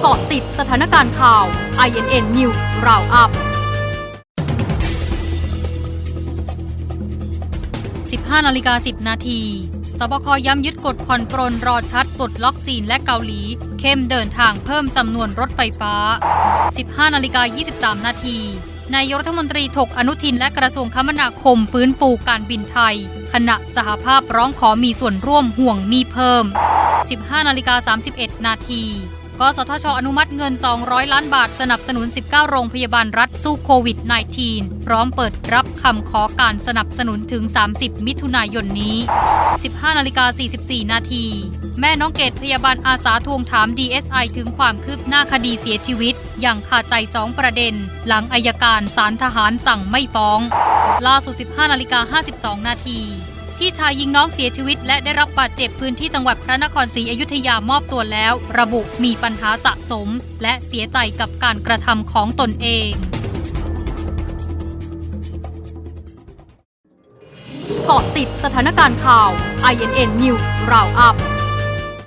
เกาะติดสถานการณ์ข่าว INN News Roundup 15นาฬิกา10 นาทีสบคย้ำยึดกฎผ่อนปรนรอชัดปลดล็อกจีนและเกาหลี เข้มเดินทางเพิ่มจำนวนรถไฟฟ้า 15นาฬิกา23 นาทีนายกรัฐมนตรีถกอนุทินและกระทรวงคมนาคมฟื้นฟูการบินไทย ขณะสหภาพร้องขอมีส่วนร่วมห่วงหนี้เพิ่ม 15นาฬิกา31 นาที กสทชอนุมัติเงิน 200 ล้านบาทสนับสนุน 19 โรงพยาบาลรัฐสู้โควิด -19 พร้อมเปิดรับคำขอการสนับสนุนถึง 30 มิถุนายนนี้ 15นาฬิกา44 นาที แม่น้องเกดพยาบาลอาสาทวงถาม DSI ถึงความคืบหน้าคดีเสียชีวิต อย่างคาดใจ 2 ประเด็น หลังอายการสารทหารสั่งไม่ฟ้อง ล่าสุด 15นาฬิกา52 นาที พี่ชายยิงน้องเสียชีวิต และได้รับบาดเจ็บพื้นที่จังหวัดพระนครศรีอยุธยามอบตัวแล้ว ระบุมีปัญหาสะสม และเสียใจกับการกระทำของตนเองเกาะติดสถานการณ์ข่าว INN News Roundup